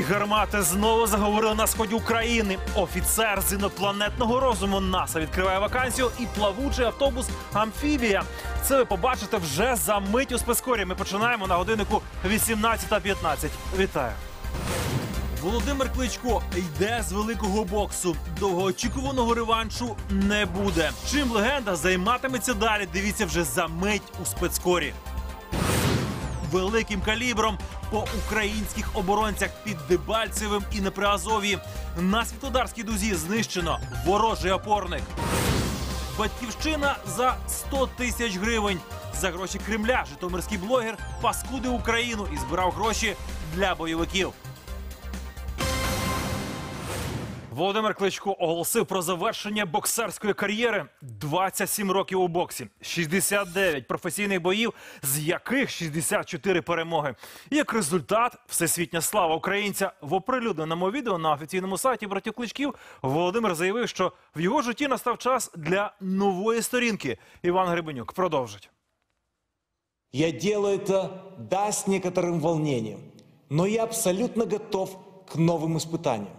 Важкі гармати знову заговорили на сході України. Офіцер з інопланетного розуму НАСА відкриває вакансію і плавучий автобус Амфібія. Це ви побачите вже за мить у спецкорі. Ми починаємо на годиннику 18.15. Вітаю. Володимир Кличко йде з великого боксу. Довгоочікуваного реваншу не буде. Чим легенда займатиметься далі? Дивіться вже за мить у спецкорі великим калібром по українських оборонцях під Дебальцевим і на Приазов'ї. На світодарській дузі знищено ворожий опорник. Батьківщина за 100 тисяч гривень. За гроші Кремля житомирський блогер паскудив Україну і збирав гроші для бойовиків. Володимир Кличко оголосив про завершення боксерської кар'єри. 27 років у боксі, 69 професійних боїв, з яких 64 перемоги. І як результат, всесвітня слава українця в оприлюдненому відео на офіційному сайті братів Кличків Володимир заявив, що в його житті настав час для нової сторінки. Іван Гребенюк продовжить. Я делаю это, да, с некоторым волнением, но я абсолютно готов к новым испытаниям.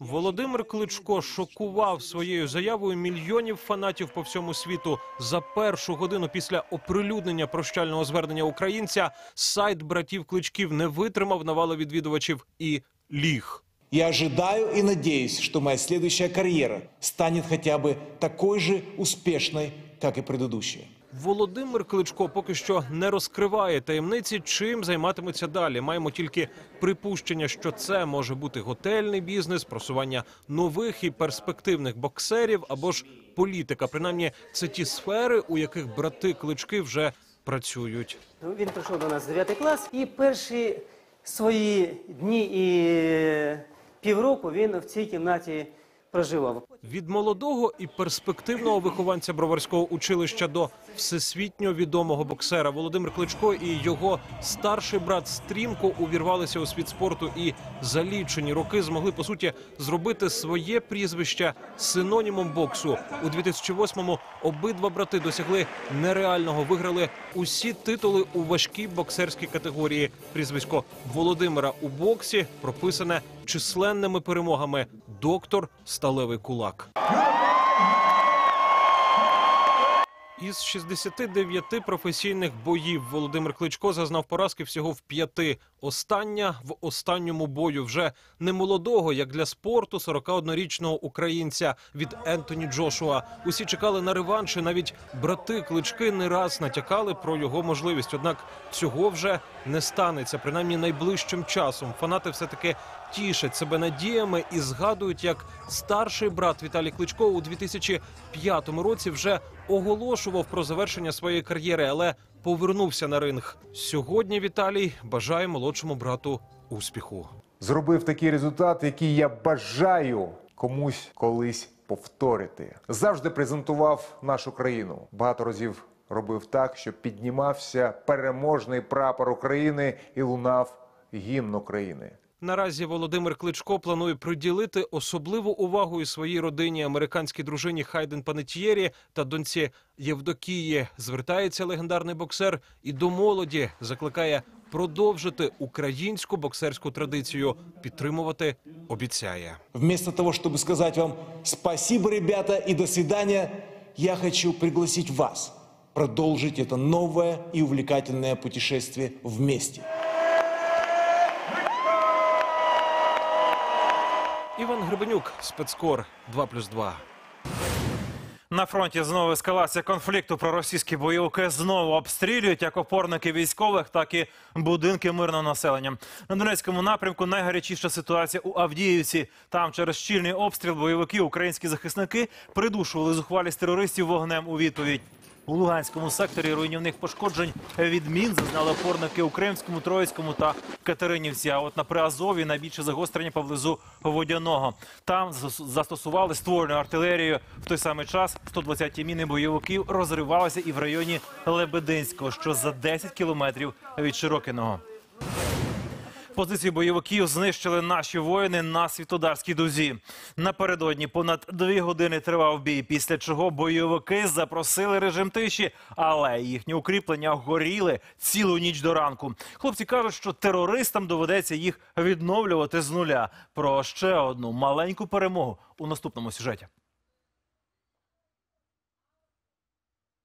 Володимир Кличко шокував своєю заявою мільйонів фанатів по всьому світу. За першу годину після оприлюднення прощального звернення українця сайт братів Кличків не витримав навали відвідувачів і ліг. Я ожидаю и надеюсь, что моя следующая карьера станет хотя бы такой же успешной, как и предыдущая. Володимир Кличко поки що не розкриває таємниці, чим займатиметься далі. Маємо тільки припущення, що це може бути готельний бізнес, просування нових і перспективних боксерів або ж політика. Принаймні, це ті сфери, у яких брати клички вже працюють. Ну, Він прийшов до нас в 9 клас і перші свої дні і півроку він в цій кімнаті проживав. Від молодого і перспективного вихованця броварського училища до всесвітньо відомого боксера Володимир Кличко і його старший брат стрімко увірвалися у світ спорту і за лічені роки змогли по суті зробити своє прізвище синонімом боксу. У 2008-му обидва брати досягли нереального. Виграли усі титули у важкій боксерській категорії. Прізвисько Володимира у боксі прописане численними перемогами. Доктор Сталевий кулак. Із 69 професійних боїв Володимир Кличко зазнав поразки всього в п'яти. Остання в останньому бою вже не молодого, як для спорту, 41-річного українця від Ентоні Джошуа. Усі чекали на реванш, і навіть брати Клички не раз натякали про його можливість. Однак цього вже не станеться, принаймні найближчим часом. Фанати все таки тішать себе надіями і згадують, як старший брат Віталій Кличко у 2005 році вже оголошував про завершення своєї кар'єри, але повернувся на ринг. Сьогодні Віталій бажає молодшому брату успіху. зробив такий результат, який я бажаю комусь колись повторити. Завжди презентував нашу країну. Багато разів робив так, щоб піднімався переможний прапор України і лунав гімн України. Наразі Володимир Кличко планує приділити особливу увагу і своїй родині американській дружині Хайден Панетьєрі та доньці Євдокії. Звертається легендарний боксер і до молоді закликає продовжити українську боксерську традицію. Підтримувати обіцяє. Вместо того, чтобы сказать вам спасибо, ребята, и до свидания, я хочу пригласить вас продолжить это новое и увлекательное путешествие вместе. Іван Гребенюк, спецкор 2+,2. На фронті знову ескалація конфлікту. Проросійські бойовики знову обстрілюють як опорники військових, так і будинки мирного населення. На Донецькому напрямку найгарячіша ситуація у Авдіївці. Там через щільний обстріл бойовики, українські захисники придушували зухвалість терористів вогнем у відповідь. У Луганському секторі руйнівних пошкоджень від мін зазнали опорники у Кримському, Троїцькому та Катеринівці. А от на Приазові найбільше загострення поблизу Водяного. Там зас- застосували ствольну артилерію. В той самий час 120-ті міни бойовиків розривалися і в районі Лебединського, що за 10 кілометрів від Широкиного. Позиції бойовиків знищили наші воїни на світодарській дузі. Напередодні понад дві години тривав бій, після чого бойовики запросили режим тиші, але їхні укріплення горіли цілу ніч до ранку. Хлопці кажуть, що терористам доведеться їх відновлювати з нуля. Про ще одну маленьку перемогу у наступному сюжеті.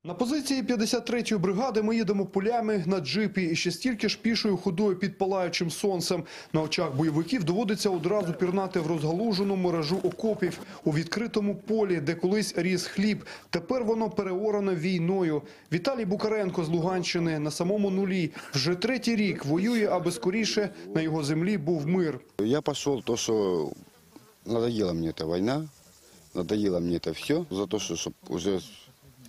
На позиції 53-ї бригади ми їдемо полями на джипі і ще стільки ж пішою ходою під палаючим сонцем. На очах бойовиків доводиться одразу пірнати в розгалужену мережу окопів у відкритому полі, де колись ріс хліб. Тепер воно переоране війною. Віталій Букаренко з Луганщини на самому нулі. Вже третій рік воює, аби скоріше на його землі був мир. Я пошел то, что надоела мне эта война, надоело мне это все, за то, что чтоб уже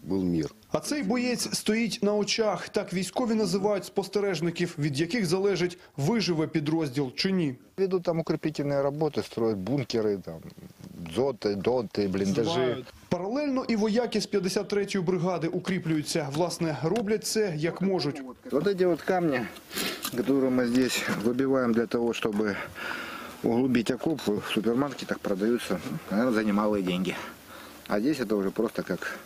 был мир. А цей боєць стоїть на очах. Так військові називають спостережників, від яких залежить виживе підрозділ чи ні. Ведут там укрепительные работы, строят бункеры, там, дзоты, доты, блиндажи. Паралельно і вояки з 53-ї бригади укріплюються. Власне, роблять це як можуть. Вот эти вот камни, которые мы здесь выбиваем для того, чтобы углубить окоп, в супермаркетах продаются, наверное, за немалые деньги. А здесь это уже просто как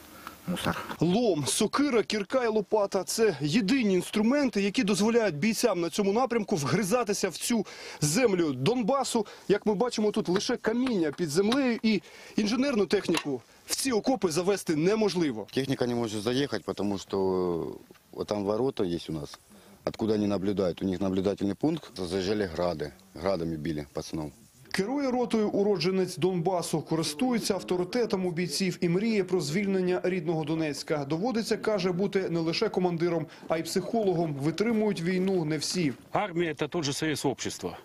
мусор. Лом, сокира, кірка і лопата – це єдині інструменти, які дозволяють бійцям на цьому напрямку вгризатися в цю землю Донбасу. Як ми бачимо, тут лише каміння під землею і інженерну техніку в ці окопи завести неможливо. Техника не может заехать, потому что вот там ворота есть у нас, откуда они наблюдают. У них наблюдательный пункт, зажали грады, градами били пацанов. Керує ротою уродженець Донбасу, користується авторитетом у бійців і мріє про звільнення рідного Донецька. Доводиться, каже, бути не лише командиром, а й психологом. Витримують війну не всі. Армия – это тот же союз общества.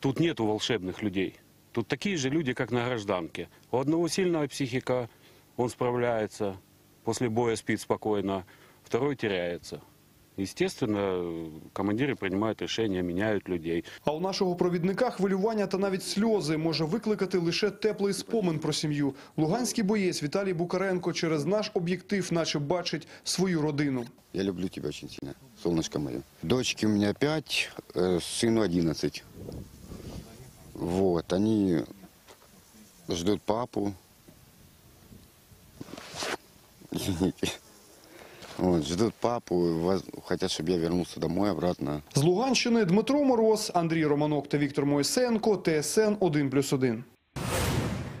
Тут нету волшебных людей. Тут такие же люди, как на гражданке. У одного сильная психика, он справляется, после боя спит спокойно, второй теряется. Естественно, командиры принимают решения, меняют людей. А у нашого провідника хвилювання та навіть сльози може викликати лише теплий спомин про сім'ю. Луганський боєць Віталій Букаренко через наш об'єктив наче бачить свою родину. Я люблю тебя очень сильно, солнышко мое. Дочки у меня пять, э, сыну одиннадцать. Вот, они ждут папу. Извините. Вот, ждуть папу, хочуть, щоб я вернувся домой обратно. З Луганщини Дмитро Мороз, Андрій Романок та Віктор Мойсенко. ТСН 1+,1.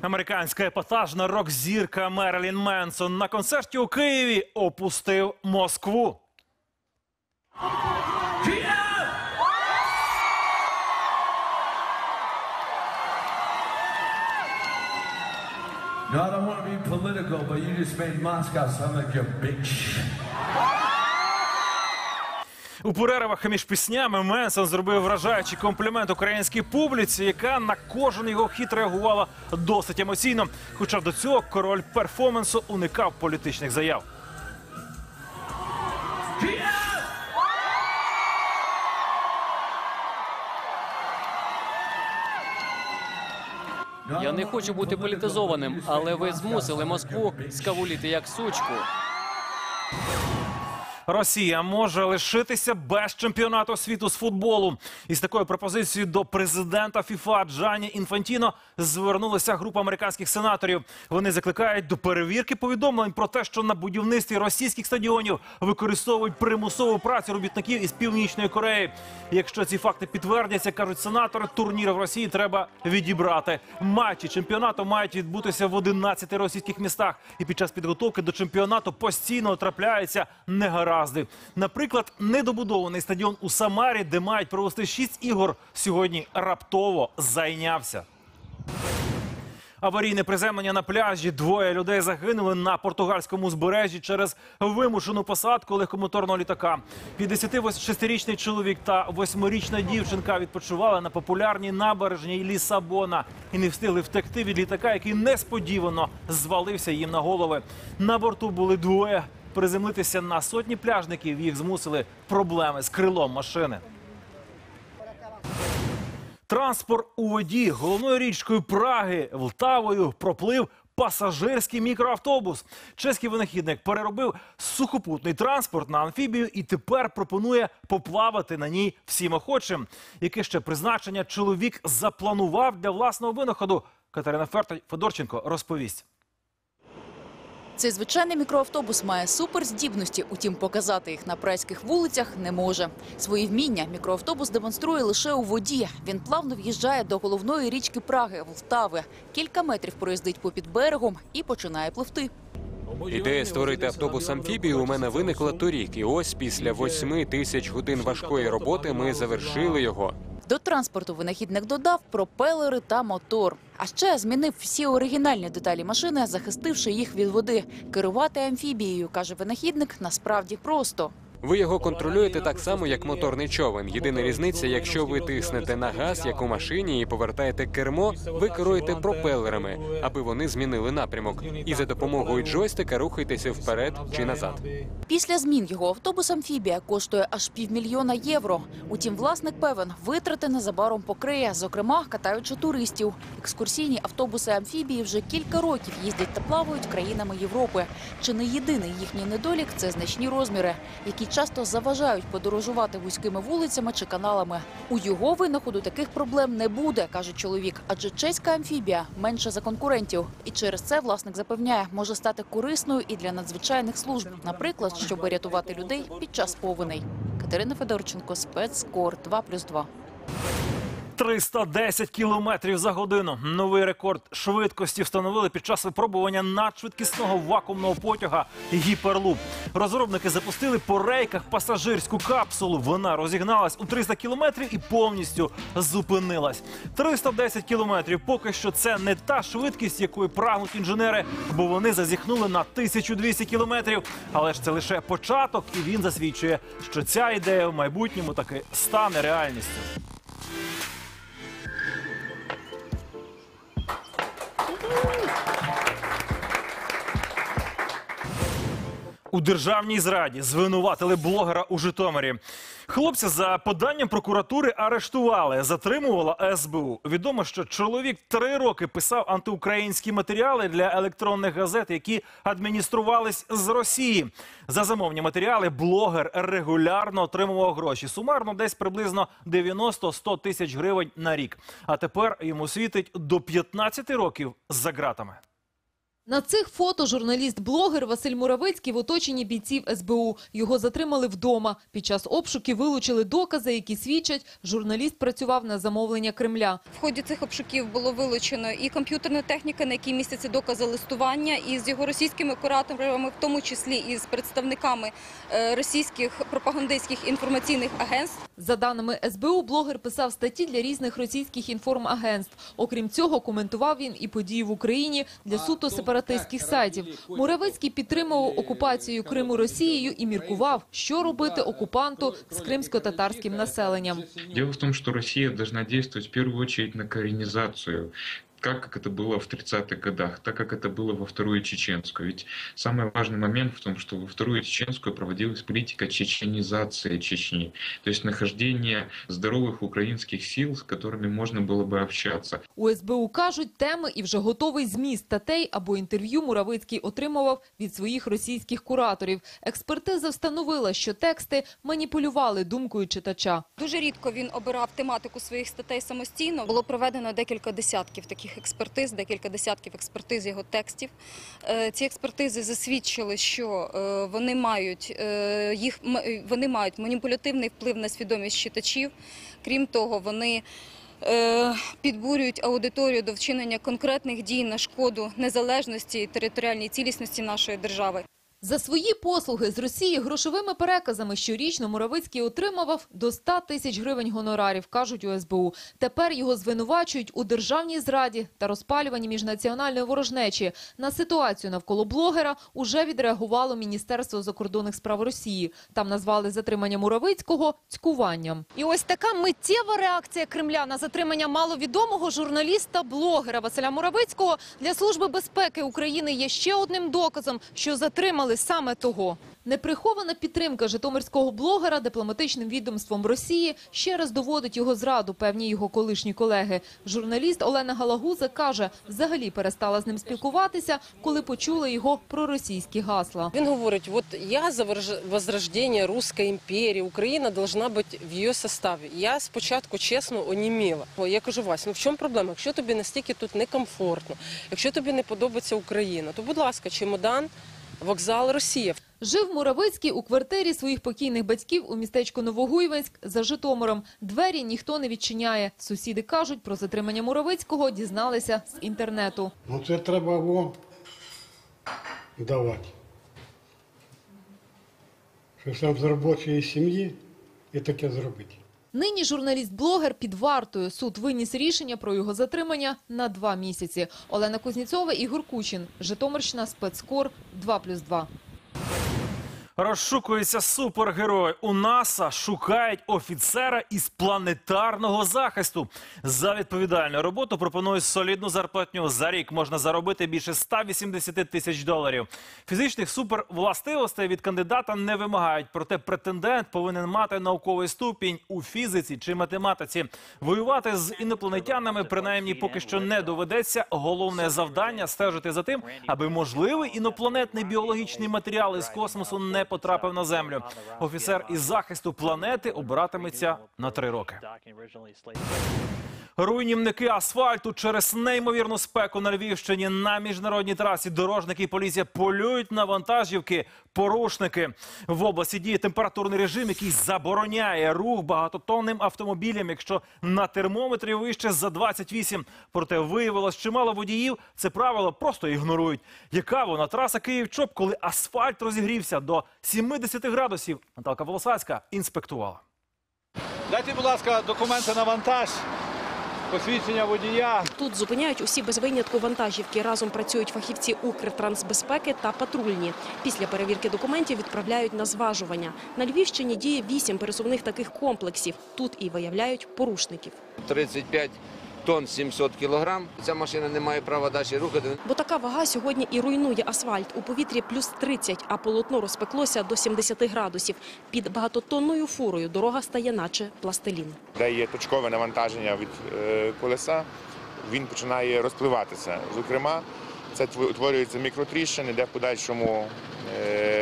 Американська епатажна рок-зірка Мерлін Менсон на концерті у Києві опустив Москву. No, I don't want to be political, but you just made Moscow sound like a bitch. У перервах між піснями Менсон зробив вражаючий комплімент українській публіці, яка на кожен його хід реагувала досить емоційно. Хоча до цього король перформансу уникав політичних заяв. Я не хочу бути політизованим, але ви змусили Москву скавуліти як сучку. Росія може лишитися без чемпіонату світу з футболу. Із такою пропозицією до президента ФІФА Джані Інфантіно звернулася група американських сенаторів. Вони закликають до перевірки повідомлень про те, що на будівництві російських стадіонів використовують примусову працю робітників із північної Кореї. Якщо ці факти підтвердяться, кажуть сенатори, турнір в Росії треба відібрати. Матчі чемпіонату мають відбутися в 11 російських містах. І під час підготовки до чемпіонату постійно трапляються негаразди. Наприклад, недобудований стадіон у Самарі, де мають провести 6 ігор, сьогодні раптово зайнявся. Аварійне приземлення на пляжі. Двоє людей загинули на португальському узбережжі через вимушену посадку легкомоторного літака. 56-річний чоловік та 8-річна дівчинка відпочивали на популярній набережній Лісабона і не встигли втекти від літака, який несподівано звалився їм на голови. На борту були двоє. Приземлитися на сотні пляжників їх змусили проблеми з крилом машини. Транспорт у воді головною річкою Праги Влтавою проплив пасажирський мікроавтобус. Чеський винахідник переробив сухопутний транспорт на амфібію і тепер пропонує поплавати на ній всім охочим. Яке ще призначення чоловік запланував для власного винаходу? Катерина Федорченко розповість. Цей звичайний мікроавтобус має суперздібності, утім показати їх на прайських вулицях не може. Свої вміння мікроавтобус демонструє лише у воді. Він плавно в'їжджає до головної річки Праги Влтави. Кілька метрів проїздить попід берегом і починає пливти. Ідея створити автобус амфібію у мене виникла торік. І ось після восьми тисяч годин важкої роботи ми завершили його. До транспорту винахідник додав пропелери та мотор. А ще змінив всі оригінальні деталі машини, захистивши їх від води. Керувати амфібією, каже винахідник, насправді просто. Ви його контролюєте так само, як моторний човен. Єдина різниця, якщо ви тиснете на газ, як у машині, і повертаєте кермо, ви керуєте пропелерами, аби вони змінили напрямок. І за допомогою джойстика рухайтеся вперед чи назад. Після змін його автобус амфібія коштує аж півмільйона євро. Утім, власник певен, витрати незабаром покриє, зокрема катаючи туристів. Екскурсійні автобуси амфібії вже кілька років їздять та плавають країнами Європи. Чи не єдиний їхній недолік це значні розміри, які часто заважають подорожувати вузькими вулицями чи каналами. У його винаходу таких проблем не буде, каже чоловік, адже чеська амфібія менше за конкурентів. І через це власник запевняє, може стати корисною і для надзвичайних служб, наприклад, щоб рятувати людей під час повеней. Катерина Федорченко, спецкор 2+,2. 310 кілометрів за годину. Новий рекорд швидкості встановили під час випробування надшвидкісного вакуумного потяга гіперлуп. Розробники запустили по рейках пасажирську капсулу. Вона розігналась у 300 кілометрів і повністю зупинилась. 310 кілометрів. Поки що це не та швидкість, якої прагнуть інженери, бо вони зазіхнули на 1200 кілометрів. Але ж це лише початок, і він засвідчує, що ця ідея в майбутньому таки стане реальністю. Woo! У державній зраді звинуватили блогера у Житомирі. Хлопця за поданням прокуратури арештували, затримувала СБУ. Відомо, що чоловік три роки писав антиукраїнські матеріали для електронних газет, які адмініструвались з Росії. За замовні матеріали блогер регулярно отримував гроші. Сумарно десь приблизно 90-100 тисяч гривень на рік. А тепер йому світить до 15 років за ґратами. На цих фото журналіст-блогер Василь Муравицький в оточенні бійців СБУ. Його затримали вдома. Під час обшуків вилучили докази, які свідчать, журналіст працював на замовлення Кремля. В ході цих обшуків було вилучено і комп'ютерна техніка, на якій містяться докази листування, і з його російськими кураторами, в тому числі і з представниками е, російських пропагандистських інформаційних агентств. За даними СБУ, блогер писав статті для різних російських інформагентств. Окрім цього, коментував він і події в Україні для суто сепаратистських сайтів. Муравецький підтримував окупацію Криму Росією і міркував, що робити окупанту з кримсько-татарським населенням. Діло в тому, що Росія должна діяти в першу чергу на коренизацию как, как это было в 30-х годах, так как это было во Вторую Чеченскую. Ведь самый важный момент в том, что во Вторую Чеченскую проводилась политика чеченизации Чечни, то есть нахождение здоровых украинских сил, с которыми можно было бы общаться. У СБУ кажуть, теми і вже готовий зміст статей або інтерв'ю Муравицький отримував від своїх російських кураторів. Експертиза встановила, що тексти маніпулювали думкою читача. Дуже рідко він обирав тематику своїх статей самостійно. Було проведено декілька десятків таких експертиз, декілька десятків експертиз його текстів. Е, Ці експертизи засвідчили, що е, вони мають е, їх вони мають маніпулятивний вплив на свідомість читачів. Крім того, вони підбурюють аудиторію до вчинення конкретних дій на шкоду незалежності і територіальній цілісності нашої держави. За свої послуги з Росії грошовими переказами щорічно Муравицький отримував до 100 тисяч гривень гонорарів, кажуть у СБУ. Тепер його звинувачують у державній зраді та розпалюванні міжнаціональної ворожнечі. На ситуацію навколо блогера уже відреагувало Міністерство закордонних справ Росії. Там назвали затримання Муравицького цькуванням. І ось така миттєва реакція Кремля на затримання маловідомого журналіста-блогера Василя Муравицького для Служби безпеки України є ще одним доказом, що затримали хотіли саме того. Неприхована підтримка житомирського блогера дипломатичним відомством Росії ще раз доводить його зраду, певні його колишні колеги. Журналіст Олена Галагуза каже, взагалі перестала з ним спілкуватися, коли почула його проросійські гасла. Він говорить, от я за возрождення Руської імперії, Україна должна бути в її составі. Я спочатку чесно оніміла. Я кажу, Вась, ну в чому проблема? Якщо тобі настільки тут некомфортно, якщо тобі не подобається Україна, то будь ласка, чемодан, вокзал Росія. Жив Муравицький у квартирі своїх покійних батьків у містечку Новогуйвенськ за Житомиром. Двері ніхто не відчиняє. Сусіди кажуть, про затримання Муравицького дізналися з інтернету. Ну це треба вам давати. Що сам з робочої сім'ї і таке зробити. Нині журналіст-блогер під вартою. Суд виніс рішення про його затримання на два місяці. Олена Кузніцова Ігор Кучин. Житомирщина, спецкор 2+,2. Розшукується супергерой. У НАСА шукають офіцера із планетарного захисту. За відповідальну роботу пропонують солідну зарплатню. За рік можна заробити більше 180 тисяч доларів. Фізичних супервластивостей від кандидата не вимагають. Проте претендент повинен мати науковий ступінь у фізиці чи математиці. Воювати з інопланетянами принаймні поки що не доведеться. Головне завдання стежити за тим, аби можливий інопланетний біологічний матеріал із космосу не потрапив на землю. Офіцер із захисту планети обиратиметься на три роки. Руйнівники асфальту через неймовірну спеку на Львівщині на міжнародній трасі. Дорожники і поліція полюють на вантажівки. Порушники в області діє температурний режим, який забороняє рух багатотонним автомобілям, якщо на термометрі вище за 28. Проте виявилось, чимало водіїв це правило просто ігнорують. Яка вона траса Київ-Чоп, коли асфальт розігрівся до 70 градусів? Наталка Волосацька інспектувала. Дайте, будь ласка, документи на вантаж, посвідчення водія. Тут зупиняють усі без винятку вантажівки. Разом працюють фахівці Укртрансбезпеки та патрульні. Після перевірки документів відправляють на зважування. На Львівщині діє вісім пересувних таких комплексів. Тут і виявляють порушників. 35 тонн 700 кілограм. Ця машина не має права далі рухати. Бо така вага сьогодні і руйнує асфальт. У повітрі плюс 30, а полотно розпеклося до 70 градусів. Під багатотонною фурою дорога стає наче пластилін. де є точкове навантаження від е, колеса, він починає розпливатися. Зокрема, це тво- утворюються мікротріщини, де в подальшому е,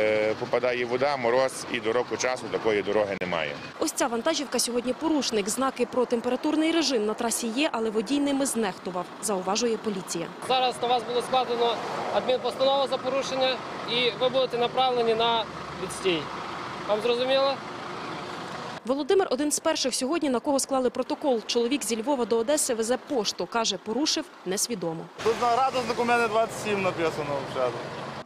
попадає вода, мороз, і до року часу такої дороги немає. Ось ця вантажівка сьогодні порушник. Знаки про температурний режим на трасі є, але водій ними знехтував, зауважує поліція. Зараз на вас було складено адмінпостанову за порушення і ви будете направлені на відстій. Вам зрозуміло? Володимир один з перших сьогодні, на кого склали протокол. Чоловік зі Львова до Одеси везе пошту. Каже, порушив несвідомо. Тут на радость документи 27 написано взагалі.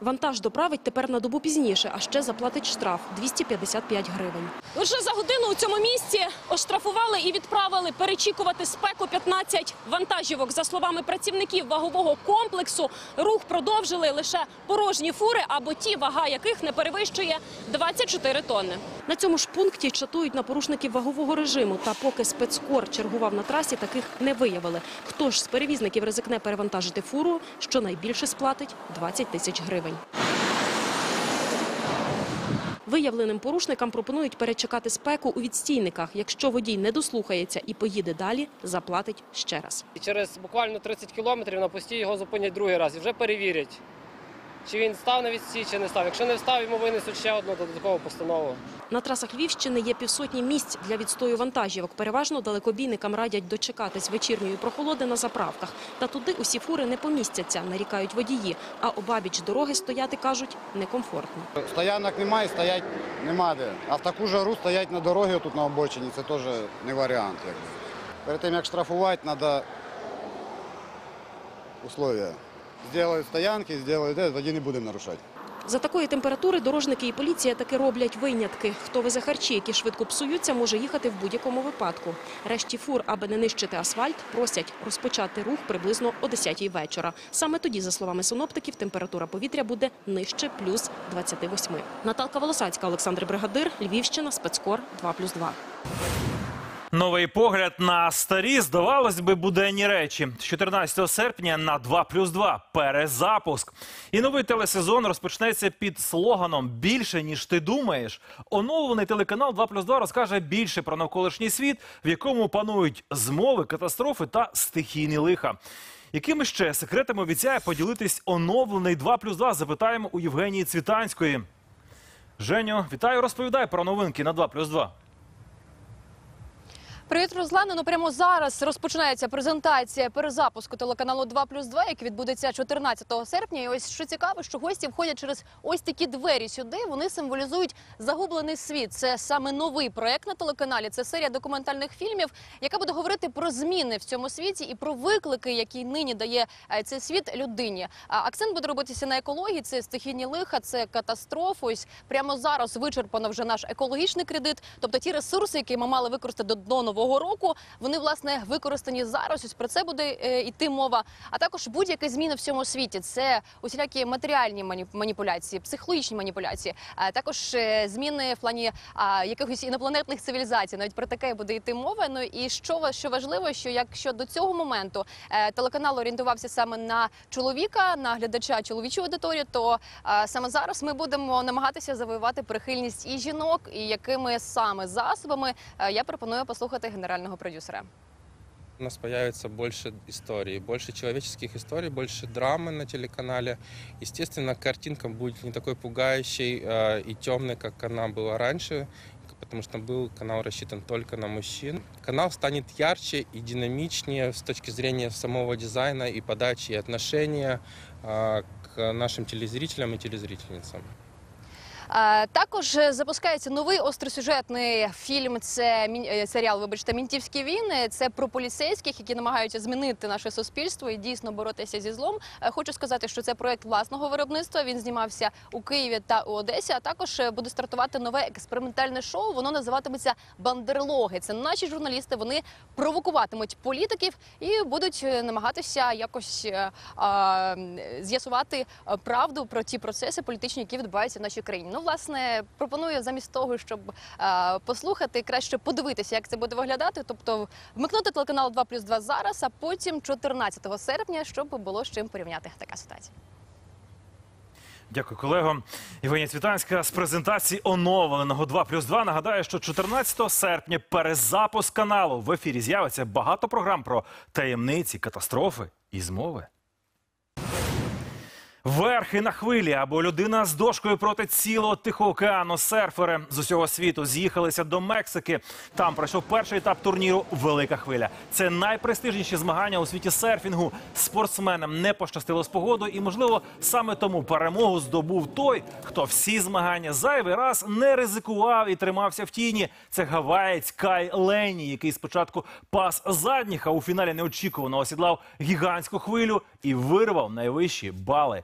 Вантаж доправить тепер на добу пізніше, а ще заплатить штраф – 255 гривень. Лише за годину у цьому місці оштрафували і відправили перечікувати спеку 15 вантажівок. За словами працівників вагового комплексу, рух продовжили лише порожні фури або ті, вага яких не перевищує 24 тонни. На цьому ж пункті чатують на порушників вагового режиму. Та поки спецкор чергував на трасі, таких не виявили. Хто ж з перевізників ризикне перевантажити фуру, що найбільше сплатить – 20 тисяч гривень. Виявленим порушникам пропонують перечекати спеку у відстійниках. Якщо водій не дослухається і поїде далі, заплатить ще раз. Через буквально 30 кілометрів на пості його зупинять другий раз і вже перевірять, чи він став на відстій, чи не став. Якщо не встав, йому винесуть ще одну додаткову постанову. На трасах Львівщини є півсотні місць для відстою вантажівок. Переважно далекобійникам радять дочекатись вечірньої прохолоди на заправках. Та туди усі фури не помістяться, нарікають водії. А обабіч дороги стояти, кажуть, некомфортно. Стоянок немає, стоять нема де. А в таку жару стоять на дорогі тут на обочині, це теж не варіант. Перед тим як штрафувати, треба условия. Зроблять стоянки, зроблять, де, тоді не будемо нарушати. За такої температури дорожники і поліція таки роблять винятки. Хто везе харчі, які швидко псуються, може їхати в будь-якому випадку. Решті фур, аби не нищити асфальт, просять розпочати рух приблизно о 10-й вечора. Саме тоді, за словами синоптиків, температура повітря буде нижче плюс 28. Наталка Волосацька, Олександр Бригадир, Львівщина, спецкор 2+,2. Новий погляд на старі, здавалось би, буденні речі. 14 серпня на 2 плюс 2 – перезапуск. І новий телесезон розпочнеться під слоганом «Більше, ніж ти думаєш». Оновлений телеканал 2 плюс 2 розкаже більше про навколишній світ, в якому панують змови, катастрофи та стихійні лиха. Якими ще секретами обіцяє поділитись оновлений 2 плюс 2, запитаємо у Євгенії Цвітанської. Женю, вітаю, розповідай про новинки на 2 плюс 2. Привіт, Руслане. Ну прямо зараз розпочинається презентація перезапуску телеканалу 2 плюс 2, який відбудеться 14 серпня. І ось що цікаво, що гості входять через ось такі двері сюди. Вони символізують загублений світ. Це саме новий проект на телеканалі. Це серія документальних фільмів, яка буде говорити про зміни в цьому світі і про виклики, які нині дає е, цей світ людині. Акцент буде робитися на екології. Це стихійні лиха, це катастрофи. Ось прямо зараз вичерпано вже наш екологічний кредит. Тобто ті ресурси, які ми мали використати до, до нового року, вони власне використані зараз. Ось про це буде е, йти мова. А також будь-які зміни в цьому світі. Це усілякі матеріальні мані- маніпуляції, психологічні маніпуляції, а також е, зміни в плані якихось інопланетних цивілізацій. Навіть про таке буде йти мова. Ну і що що важливо, що якщо до цього моменту е, телеканал орієнтувався саме на чоловіка, на глядача чоловічої аудиторії, то саме зараз ми будемо намагатися завоювати прихильність і жінок, і якими саме засобами я пропоную послухати генерального продюсера. У нас появится больше историй, больше человеческих историй, больше драмы на телеканале. Естественно, картинка будет не такой пугающей э, и темной, как она была раньше, потому что был канал рассчитан только на мужчин. Канал станет ярче и динамичнее с точки зрения самого дизайна и подачи и отношения э, к нашим телезрителям и телезрительницам. Також е, запускається новий остросюжетний фільм. Це е, серіал, вибачте, мінтівські війни. Це про поліцейських, які намагаються змінити наше суспільство і дійсно боротися зі злом. Е, Хочу сказати, що це проект власного виробництва. Він знімався у Києві та у Одесі. А також буде стартувати нове експериментальне шоу. Воно називатиметься Бандерлоги. Це наші журналісти. Вони провокуватимуть політиків і будуть намагатися якось з'ясувати правду про ті процеси політичні, які відбуваються в нашій країні. Ну, власне, пропоную замість того, щоб е, послухати, краще подивитися, як це буде виглядати. Тобто вмикнути телеканал 2 плюс 2 зараз, а потім 14 серпня, щоб було з чим порівняти така ситуація. Дякую, колего. Євгенія Цвітанська з презентації оновленого 2 плюс 2. Нагадаю, що 14 серпня перезапуск каналу. В ефірі з'явиться багато програм про таємниці, катастрофи і змови. Верхи на хвилі або людина з дошкою проти цілого Тихого океану. Серфери з усього світу з'їхалися до Мексики. Там пройшов перший етап турніру Велика хвиля. Це найпрестижніші змагання у світі серфінгу. Спортсменам не пощастило з погодою, і можливо саме тому перемогу здобув той, хто всі змагання зайвий раз не ризикував і тримався в тіні. Це гаваєць Кай Лені, який спочатку пас задніх, а у фіналі неочікувано осідлав гігантську хвилю і вирвав найвищі бали